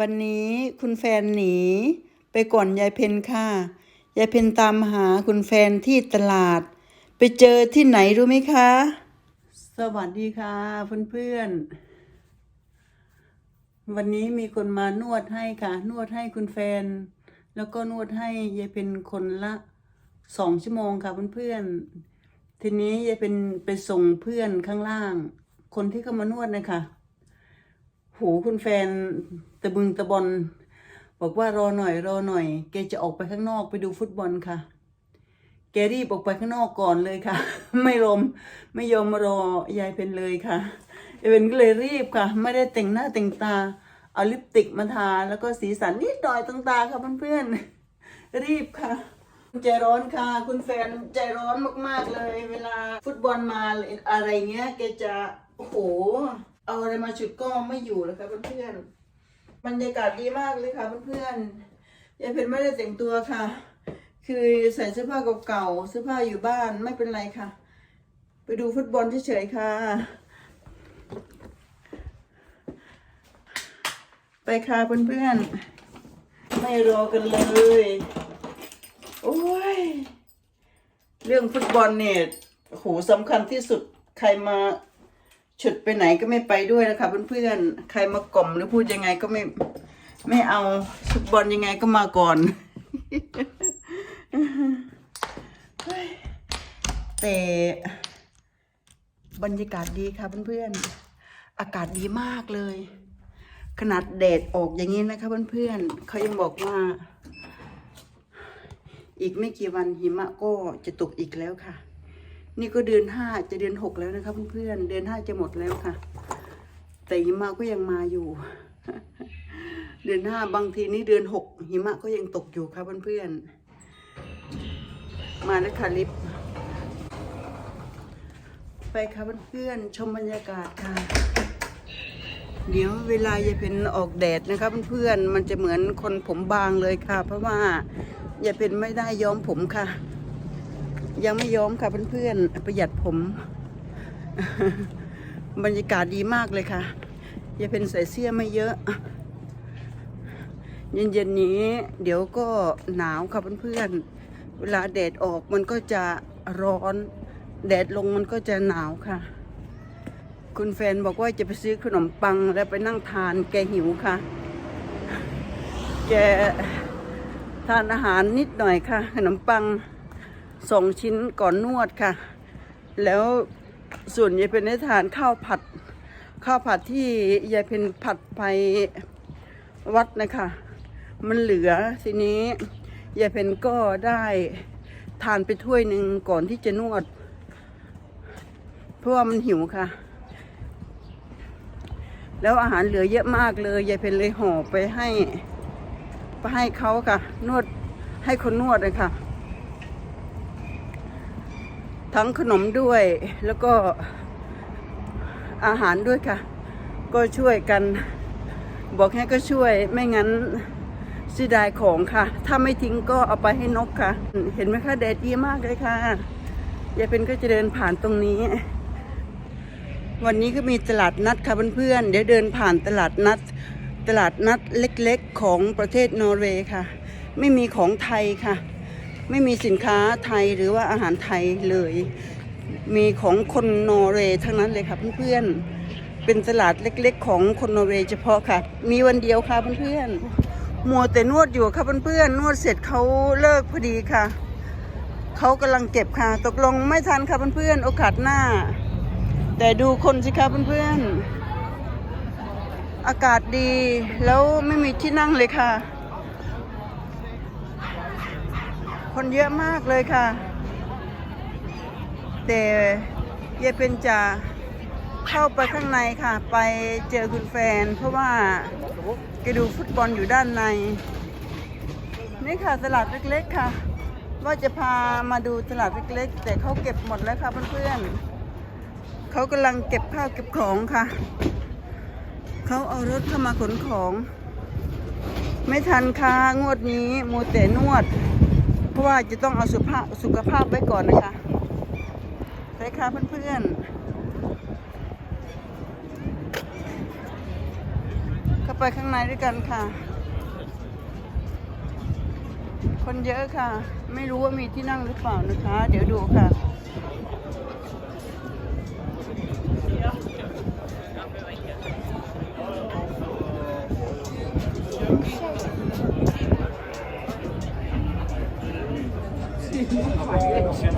วันนี้คุณแฟนหนี ไปก่อนยายเพนค่ะ ยายเพนตามหาคุณแฟนที่ตลาด ไปเจอที่ไหนรู้ไหมคะ สวัสดีค่ะเพื่อนๆ วันนี้มีคนมานวดให้ค่ะ นวดให้คุณแฟน แล้วก็นวดให้ยายเป็นคนละสองชั่วโมงค่ะเพื่อนๆ ทีนี้ยายเป็นไปส่งเพื่อนข้างล่าง คนที่เข้ามานวดนะคะ หคุณแฟนตะบึงตะบอนบอกว่ารอหน่อยรอหน่อย แกจะออกไปข้างนอกไปดูฟุตบอลค่ะ แกรีบออกไปข้างนอกก่อนเลยค่ะ ไม่ลมไม่ยอมมารอยายเพนเลยค่ะยายเพนก็เลยรีบค่ะ ไม่ได้แต่งหน้าแต่งตาเอาลิปติกมาทาแล้วก็สีสันนิดหน่อยตรงตาค่ะเพื่อนๆรีบค่ะใจร้อนค่ะ คุณแฟนใจร้อนมากๆเลย เวลาฟุตบอลมาอะไรเงี้ยแกจะโอ้โห เอาอะไรมาฉุดก็ไม่อยู่แล้วค่ะเพื่อนๆบรรยากาศดีมากเลยค่ะเพื่อนๆยายเพนไม่ได้แต่งตัวค่ะ คือใส่เสื้อผ้าเก่าๆเสื้อผ้าอยู่บ้านไม่เป็นไรค่ะ ไปดูฟุตบอลเฉยๆค่ะ ไปค่ะเพื่อนๆไม่รอกันเลย โอ้ย เรื่องฟุตบอลเนี่ยโหสำคัญที่สุดใครมา ฉุดไปไหนก็ไม่ไปด้วยนะคะเพื่อนๆใครมากล่อมหรือพูดยังไงก็ไม่ไม่เอาฟุตบอลยังไงก็มาก่อนแต่บรรยากาศดีค่ะเพื่อนๆ อากาศดีมากเลย ขนาดแดดออกอย่างนี้นะคะเพื่อนๆเขายังบอกว่า อีกไม่กี่วันหิมะก็จะตกอีกแล้วค่ะ นี่ก็เดือนห้าจะเดือนหกแล้วนะคะเพื่อนๆเดือนห้าจะหมดแล้วค่ะ แต่หิมะก็ยังมาอยู่ เดือนห้าบางทีนี่เดือนหกหิมะก็ยังตกอยู่ค่ะเพื่อนๆมาแล้วค่ะลิฟต์ไปค่ะเพื่อนๆชมบรรยากาศค่ะ เดี๋ยวเวลายายเป็นออกแดดนะคะเพื่อนๆมันจะเหมือนคนผมบางเลยค่ะ เพราะว่ายายเป็นไม่ได้ย้อมผมค่ะ ยังไม่ย้อมค่ะเพื่อนๆ ประหยัดผม บรรยากาศดีมากเลยค่ะ อย่าเป็นใส่เสื้อไม่เยอะ เย็นๆนี้ เดี๋ยวก็หนาวค่ะเพื่อนๆ เวลาแดดออกมันก็จะร้อน แดดลงมันก็จะหนาวค่ะ คุณแฟนบอกว่าจะไปซื้อขนมปังแล้วไปนั่งทานแกหิวค่ะ แกทานอาหารนิดหน่อยค่ะ ขนมปัง สองชิ้นก่อนนวดค่ะ แล้วส่วนยายเป็นได้ทานข้าวผัด ข้าวผัดที่ยายเป็นผัดไปวัดนะคะ มันเหลือทีนี้ยายเพนก็ได้ทานไปถ้วยหนึ่งก่อนที่จะนวด เพราะว่ามันหิวค่ะ แล้วอาหารเหลือเยอะมากเลยยายเพนเลยห่อไปให้ ไปให้เขาค่ะ นวดให้คนนวดเลยค่ะ ทั้งขนมด้วยแล้วก็อาหารด้วยค่ะ ก็ช่วยกัน บอกให้ก็ช่วยไม่งั้นเสียดายของค่ะ ถ้าไม่ทิ้งก็เอาไปให้นกค่ะ เห็นไหมคะแดดดีมากเลยค่ะยายเป็นก็จะเดินผ่านตรงนี้ วันนี้ก็มีตลาดนัดค่ะเพื่อนๆเดี๋ยวเดินผ่านตลาดนัด ตลาดนัดเล็กๆของประเทศนอร์เวย์ค่ะ ไม่มีของไทยค่ะ ไม่มีสินค้าไทยหรือว่าอาหารไทยเลย มีของคนนอร์เวย์ทั้งนั้นเลยค่ะเพื่อนๆ เป็นตลาดเล็กๆ ของคนนอร์เวย์เฉพาะค่ะ มีวันเดียวค่ะเพื่อนๆ มัวแต่นวดอยู่ค่ะเพื่อนๆ นวดเสร็จเขาเลิกพอดีค่ะ เขากำลังเก็บค่ะ ตกลงไม่ทันค่ะเพื่อนๆ โอกาสหน้า แต่ดูคนสิคะเพื่อนๆ อากาศดีแล้วไม่มีที่นั่งเลยค่ะ คนเยอะมากเลยค่ะ แต่ยายเป็นจะเข้าไปข้างในค่ะ ไปเจอคุณแฟน เพราะว่าแกดูฟุตบอลอยู่ด้านใน นี่ค่ะตลาดเล็กๆค่ะ ว่าจะพามาดูตลาดเล็กๆ แต่เขาเก็บหมดแล้วค่ะเพื่อนๆเขากำลังเก็บข้าวเก็บของค่ะเขาเอารถเข้ามาขนของ ไม่ทันค่ะงวดนี้มูแต่นวด ราะว่าจะต้องเอาสุขภาพสุขภาพไว้ก่อนนะคะใช่ค่ะเพื่อนๆเขาเข้าไปข้างในด้วยกันค่ะ คนเยอะค่ะ ไม่รู้ว่ามีที่นั่งหรือเปล่านะคะ เดี๋ยวดูค่ะ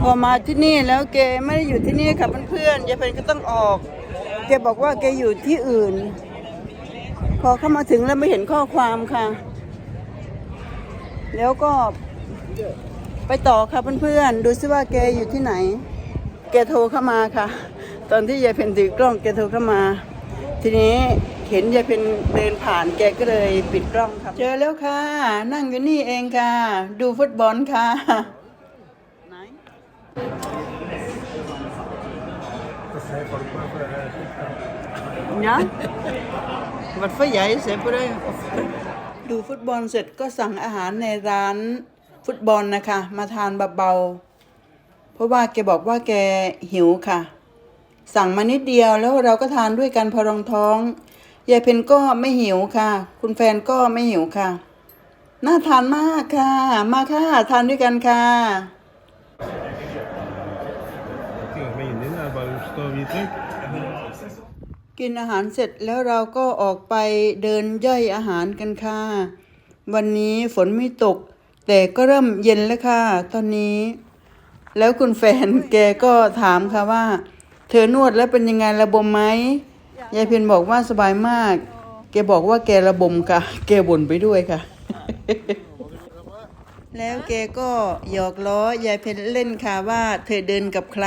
พอมาที่นี่แล้วแกไม่ได้อยู่ที่นี่ค่ะเพื่อนๆยายเพนก็ต้องออกแกบอกว่าแกอยู่ที่อื่น พอเข้ามาถึงแล้วไม่เห็นข้อความค่ะ แล้วก็ไปต่อค่ะเพื่อนๆดูซิว่าแกอยู่ที่ไหน แกโทรเข้ามาค่ะ ตอนที่ยายเพนถือกล้องแกโทรเข้ามา ทีนี้เห็นยายเพนเดินผ่านแกก็เลยปิดกล้องครับ เจอแล้วค่ะ นั่งอยู่นี่เองค่ะ ดูฟุตบอลค่ะ ไหน Ja. Varför jag ser på det ดูฟุตบอลเสร็จก็สั่งอาหารในร้านฟุตบอลนะคะ มาทานเบาๆเพราะว่าแกบอกว่าแกหิวค่ะ สั่งมานิดเดียวแล้วเราก็ทานด้วยกันพอรองท้องยายเพนก็ไม่หิวค่ะ คุณแฟนก็ไม่หิวค่ะ น่าทานมากค่ะ มาค่ะ ทานด้วยกันค่ะ you think? กินอาหารเสร็จแล้วเราก็ออกไปเดินย่อยอาหารกันค่ะ วันนี้ฝนไม่ตก แต่ก็เริ่มเย็นแล้วค่ะ ตอนนี้ แล้วคุณแฟนแกก็ถามค่ะว่า เธอนวดแล้วเป็นยังไงระบมไหมยายเพียนบอกว่าสบายมาก แกบอกว่าแกระบมค่ะ แกบ่นไปด้วยค่ะ แล้วแกก็หยอกล้อยายเพนเล่นค่ะว่า เธอเดินกับใคร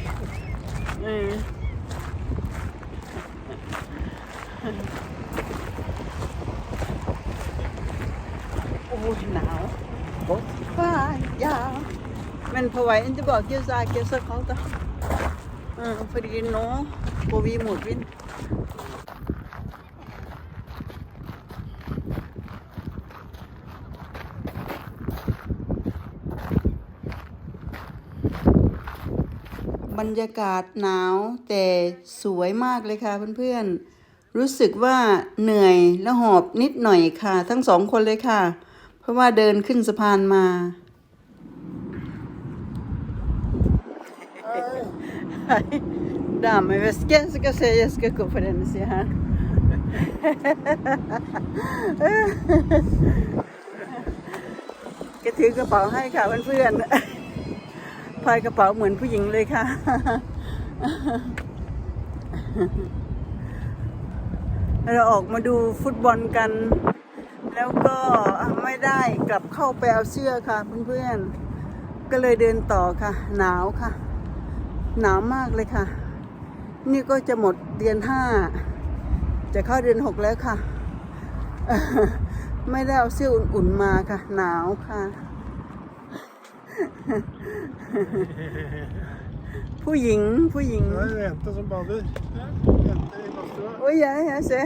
โอ้ยหนาวบดฟ้ายามันพอไหวอันจะบอกเกี่ยวซาเกี่ยวซาของตาเออพอดีน้องโควีหมดวิน บรรยากาศหนาวแต่สวยมากเลยค่ะเพื่อนๆ รู้สึกว่าเหนื่อยและหอบนิดหน่อยค่ะ ทั้งสองคนเลยค่ะ เพราะว่าเดินขึ้นสะพานมา Dameväskan ska jag säga, jag ska gå på den och se här. Cái ถือกระเป๋าให้ค่ะเพื่อนๆ พายกระเป๋าเหมือนผู้หญิงเลยค่ะ เราออกมาดูฟุตบอลกัน แล้วก็ไม่ได้กลับเข้าไปเอาเสื้อค่ะเพื่อนๆ ก็เลยเดินต่อค่ะ หนาวค่ะ หนาวมากเลยค่ะ นี่ก็จะหมดเดือนห้า จะเข้าเดือนหกแล้วค่ะ ไม่ได้เอาเสื้ออุ่นๆมาค่ะ หนาวค่ะ ผู้หญิงผู้หญิง Jag är en jänta som badar. Jänta i badstua. โอ้ยยายฮะเซ่